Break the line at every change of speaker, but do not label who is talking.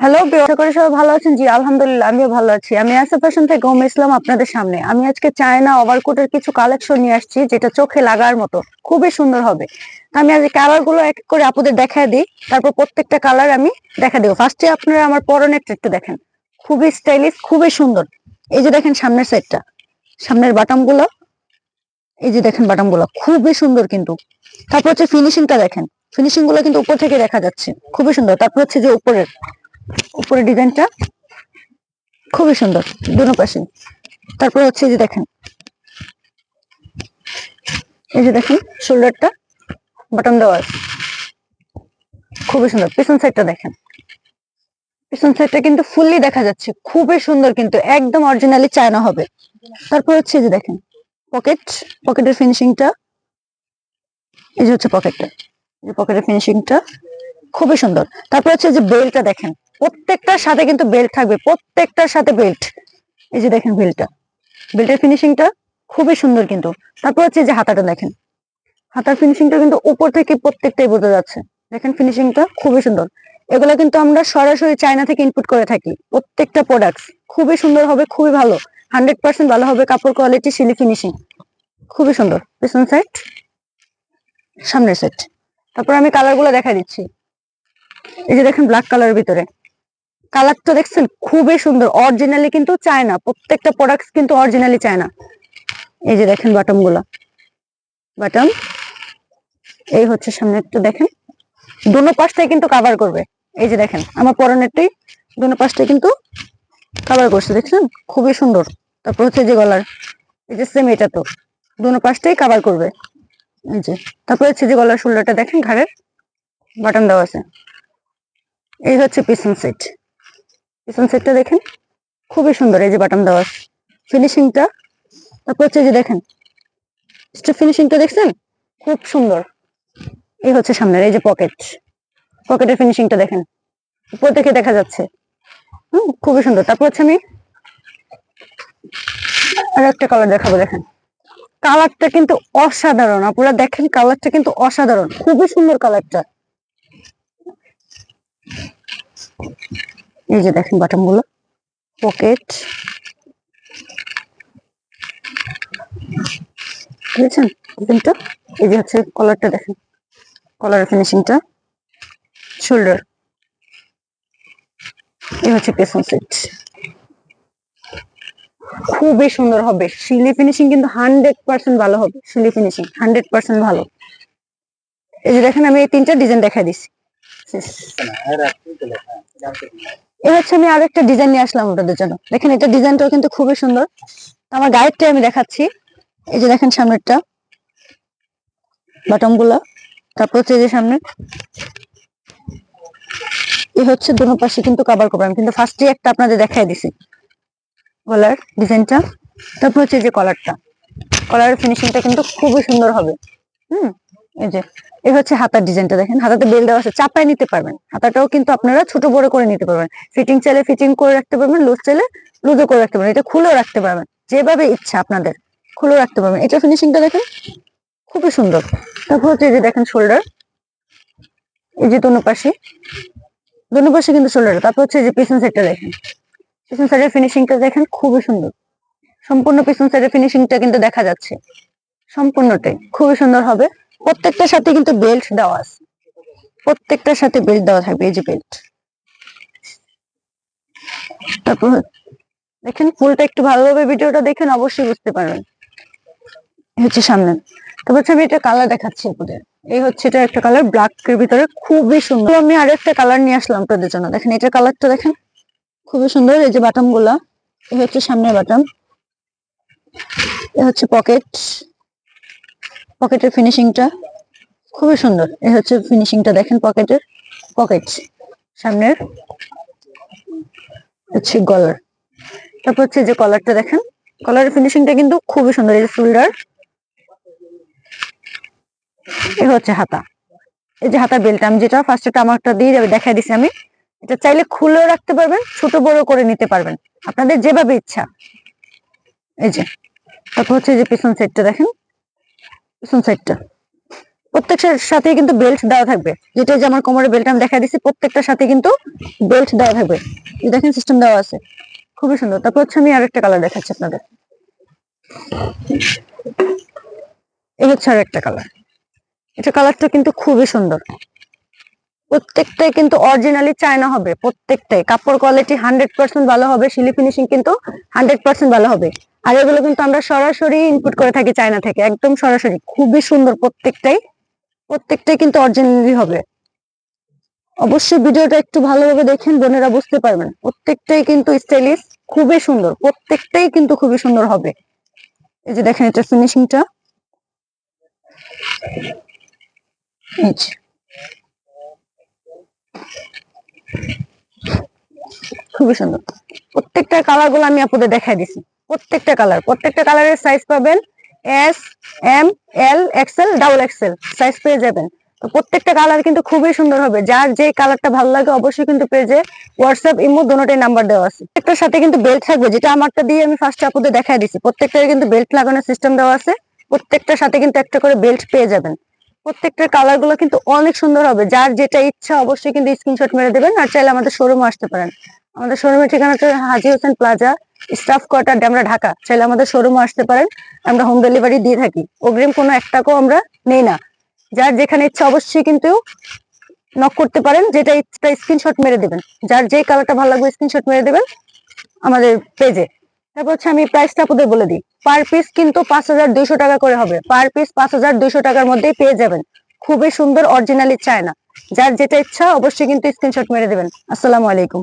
Hello আশা করি সবাই ভালো আছেন। জি, আলহামদুলিল্লাহ, আমিও ভালো আছি। আমি আসা ফ্যাশন থেকে ওম ইসলাম আপনাদের সামনে। আমি আজকে চায়না ওভারকোটের কিছু কালেকশন নিয়ে আসছি, যেটা চোখে লাগার মতো। খুবই সুন্দর হবে। আমি আজ কালারগুলো এক করে আপুদের দেখায় দিই। তারপর প্রত্যেকটা কালার আমি দেখা দেবো। ফার্স্টে আপনারা আমার পরনের একটু দেখেন। খুবই স্টাইলিশ খুবই সুন্দর। এই যে দেখেন সামনের সাইডটা সামনের বাটামগুলো এই যে দেখেন বাটামগুলো খুবই সুন্দর কিন্তু। তারপর হচ্ছে ফিনিশিংটা দেখেন। ফিনিশিংগুলো কিন্তু উপর থেকে দেখা যাচ্ছে। খুবই সুন্দর। তারপর হচ্ছে যে উপরের। উপরে ডিজাইনটা খুবই সুন্দর, দুনো পাশে। তারপরে হচ্ছে এই যে দেখেন। এই যে দেখেন শোল্ডারটা বাটন দেওয়া খুবই সুন্দর, পিছন সাইডটা দেখেন। পিছন সাইডটা কিন্তু ফুললি দেখা যাচ্ছে, খুবই সুন্দর কিন্তু, একদম অরিজিনালি চায়না হবে। তারপর হচ্ছে এই যে দেখেন পকেট পকেটের ফিনিশিংটা এই যে হচ্ছে পকেটটা এই পকেটের ফিনিশিংটা খুবই সুন্দর। তারপর হচ্ছে যে বেলটা দেখেন। প্রত্যেকটার সাথে কিন্তু বেল্ট থাকবে, প্রত্যেকটার সাথে বেল্ট এই যে দেখেন বেল্টটা বেল্টের ফিনিশিংটা খুবই সুন্দর কিন্তু। তারপর হচ্ছে যে হাতাটা দেখেন। হাতার ফিনিশিংটা কিন্তু উপর থেকে প্রত্যেকটাই বোঝা যাচ্ছে। দেখেন ফিনিশিংটা খুবই সুন্দর। এগুলো কিন্তু আমরা সরাসরি চায়না থেকে ইনপুট করে থাকি। প্রত্যেকটা প্রোডাক্ট খুবই সুন্দর হবে, খুবই ভালো। হান্ড্রেড পার্সেন্ট ভালো হবে কাপড় কোয়ালিটি সিলি ফিনিশিং খুবই সুন্দর। পিছন সাইড সামনের সাইড তারপর আমি কালারগুলো দেখা দিচ্ছি। এই যে দেখেন ব্ল্যাক কালারের ভিতরে। কালারটা দেখছেন, খুবই সুন্দর। অরিজিনালি কিন্তু চায় না প্রত্যেকটা প্রোডাক্ট কিন্তু অরিজিনালি চায় না এই যে দেখেন বাটমগুলা বাটম এই হচ্ছে সামনে একটু দেখেন। দুনো পাশটাই কিন্তু কাভার করবে। এই যে দেখেন, আমার পরনেরটাই দুনো পাশটাই কিন্তু কাভার করছে, দেখছেন? খুবই সুন্দর। তারপর হচ্ছে যে গলার, এই যে সেম এটা তো। দুনো পাশটাই কাভার করবে। এই যে, তারপর হচ্ছে যে গলার শোল্ডারটা দেখেন, ঘাড়ের বাটন দেওয়া আছে। এই হচ্ছে পিছন সেট পিছন সেটটা দেখেন, খুবই সুন্দর এই যে বাটন দেওয়া। ফিনিশিংটা তারপর হচ্ছে যে দেখেন স্টেপ ফিনিশিংটা দেখছেন? খুব সুন্দর। এই হচ্ছে সামনের, এই যে পকেট পকেটের ফিনিশিংটা দেখেন, উপর থেকে দেখা যাচ্ছে। হুম, খুবই সুন্দর। তারপর হচ্ছে আমি আর একটা কালার দেখাবো, দেখেন। কালারটা কিন্তু অসাধারণ আপনারা দেখেন কালারটা কিন্তু অসাধারণ। খুবই সুন্দর কালারটা এই যে দেখেন বাটনগুলো পকেট বুঝেছেন ডিজাইনটা এই যে হচ্ছে কলারটা দেখেন। কলারের ফিনিশিংটা শোল্ডার এই হচ্ছে পেছন সেট খুবই সুন্দর হবে। শিলি ফিনিশিং কিন্তু হান্ড্রেড পার্সেন্ট ভালো হবে। শিলি ফিনিশিং হান্ড্রেড পার্সেন্ট ভালো। এই যে দেখেন, আমি এই তিনটা ডিজাইন দেখা শেষ। এই হচ্ছে আমি আরও একটা ডিজাইন নিয়ে আসলাম ওটাদের জন্য। দেখেন, এটা ডিজাইনটাও কিন্তু খুবই সুন্দর। আমার গায়েরটা আমি দেখাচ্ছি। এই যে দেখেন সামনেরটা বাটমগুলা তারপর হচ্ছে যে সামনে। এই হচ্ছে দুনো পাশে কিন্তু কভার করব। আমি কিন্তু ফার্স্টে একটা আপনাদের দেখাই দিছি। গলার ডিজাইনটা তারপর হচ্ছে যে কলারটা কলারের ফিনিশিংটা কিন্তু খুবই সুন্দর হবে। হুম? এই যে, এই হচ্ছে হাতার ডিজাইনটা দেখেন, হাতাতে বেল দেওয়া আছে, চাপায় নিতে পারবেন। হাতাটাও কিন্তু আপনারা ছোট বড় করে নিতে পারবেন। ফিটিং চাইলে ফিটিং করে রাখতে পারবেন, লুজ চাইলে লুজও করে রাখতে পারবেন। এটা খুলেও রাখতে পারবেন, যেভাবে ইচ্ছা আপনাদের, খুলেও রাখতে পারবেন। এটা ফিনিশিংটা দেখেন, খুবই সুন্দর। তারপর হচ্ছে যে দেখেন শোল্ডার এই যে দোনো পাশে দোনো পাশে কিন্তু শোল্ডার তারপর হচ্ছে যে পিছন সাইডটা দেখেন, পিছন সাইডের ফিনিশিংটা দেখেন, খুবই সুন্দর। সম্পূর্ণ পিছন সাইডের ফিনিশিংটা কিন্তু দেখা যাচ্ছে, সম্পূর্ণটাই। খুবই সুন্দর হবে। প্রত্যেকটার সাথে কিন্তু বেল্ট দেওয়া আছে। প্রত্যেকটার সাথে বেল্ট দেওয়া থাকবে, এই যে বেল্ট তারপর দেখেন, ফুলটা একটু ভালোভাবে ভিডিওটা দেখেন, অবশ্যই বুঝতে পারবেন। হচ্ছে সামনে। তারপর আমি এটা কালার দেখাচ্ছি আপনাদের। এই হচ্ছে, এটা একটা কালার ব্ল্যাক এর ভিতরে, খুবই সুন্দর। আমি আর একটা কালার নিয়ে আসলাম আপনাদের জন্য। দেখেন এটা কালারটা দেখেন, খুবই সুন্দর। এই যে বাটনগুলা, এই হচ্ছে সামনের বাটন এই হচ্ছে পকেট পকেটের ফিনিশিংটা খুবই সুন্দর। এই হচ্ছে ফিনিশিংটা দেখেন পকেটের পকেট সামনের হচ্ছে গলার তারপর হচ্ছে যে কলারটা দেখেন কলারের ফিনিশিংটা কিন্তু খুবই সুন্দর, এই যে শোল্ডার এ হচ্ছে হাতা। এই যে হাতা বেল্ট আমি যেটা ফার্স্ট এটা আমারটা দিয়ে যাবে দেখাই দিছি আমি। এটা চাইলে খুলেও রাখতে পারবেন, ছোট বড় করে নিতে পারবেন। আপনাদের যেভাবে ইচ্ছা। এই যে, তারপর হচ্ছে যে পিছন সেটটা দেখেন। পিছন সাইডটা প্রত্যেকটার সাথে কিন্তু বেল্ট দেওয়া থাকবে। যেটা যে আমার কোমরের বেল্ট আমি দেখা দিচ্ছি প্রত্যেকটার সাথে কিন্তু বেল্ট দেওয়া থাকবে। দেখেন সিস্টেম দেওয়া আছে। খুবই সুন্দর। তারপর হচ্ছে আমি আরেকটা কালার দেখাচ্ছি আপনাদের। এই হচ্ছে আরেকটা কালার এটা কালারটা কিন্তু খুবই সুন্দর। প্রত্যেকটাই কিন্তু অরিজিনালি চায়না হবে। প্রত্যেকটাই। কাপড় কোয়ালিটি হান্ড্রেড পার্সেন্ট ভালো হবে। শিলি ফিনিশিং কিন্তু হান্ড্রেড পার্সেন্ট ভালো হবে। আর এগুলো কিন্তু আমরা সরাসরি ইনপুট করে থাকি চায়না থেকে। একদম সরাসরি, খুবই সুন্দর প্রত্যেকটাই। প্রত্যেকটাই কিন্তু অরিজিনালি হবে। অবশ্যই ভিডিওটা একটু ভালোভাবে দেখেন, বোনেরা বুঝতে পারবেন। প্রত্যেকটাই কিন্তু স্টাইলিশ খুবই সুন্দর। প্রত্যেকটাই কিন্তু খুবই সুন্দর হবে। এই যে দেখেন, এটা ফিনিশিংটা খুবই সুন্দর। প্রত্যেকটা কালারগুলো আমি আপনাদের দেখাই দিছি। প্রত্যেকটা কালার প্রত্যেকটা কালারের সাইজ পাবেন S M L X L double X L size পেয়ে যাবেন। তো প্রত্যেকটা কালার কিন্তু খুবই সুন্দর হবে। যার যে কালারটা ভালো লাগে অবশ্যই কিন্তু পেজে হোয়াটসঅ্যাপ ইমো দুটোটাই নাম্বার দেওয়া আছে। প্রত্যেকটার সাথে কিন্তু বেল্ট থাকবে। যেটা আমারটা দিয়ে আমি ফার্স্ট আপনাদের দেখাই দিচ্ছি প্রত্যেকটার কিন্তু বেল্ট লাগানোর সিস্টেম দেওয়া আছে। প্রত্যেকটার সাথে কিন্তু একটা করে বেল্ট পেয়ে যাবেন। প্রত্যেকটার কালারগুলো কিন্তু অনেক সুন্দর হবে। যার যেটা ইচ্ছা অবশ্যই কিন্তু স্ক্রিনশট মেরে দেবেন। আর চাইলে আমাদের শোরুমে আসতে পারেন। আমাদের শোরুমের ঠিকানাটা Haji Hossain plaza staff quarter আমরা ঢাকা, চাইলে আমাদের শোরুমে আসতে পারেন, আমরা হোম ডেলিভারি দিয়ে থাকি। অগ্রিম কোনো এক টাকাও আমরা নেই না। যার যেখানে ইচ্ছা অবশ্যই কিন্তু নক করতে পারেন, যেটা ইচ্ছা স্ক্রিনশট মেরে দেবেন। যার যে কালারটা ভালো লাগবে স্ক্রিনশট মেরে দেবেন আমাদের পেজে তারপর হচ্ছে আমি প্রাইসটা আপনাদের বলে দিই। পার পিস কিন্তু পাঁচ হাজার দুইশো টাকা করে হবে। পার পিস পাঁচ হাজার দুইশো টাকার মধ্যেই পেয়ে যাবেন। খুবই সুন্দর অরিজিনালি চায়না। যার যেটা ইচ্ছা অবশ্যই কিন্তু স্ক্রিনশট মেরে দেবেন। আসসালামু আলাইকুম।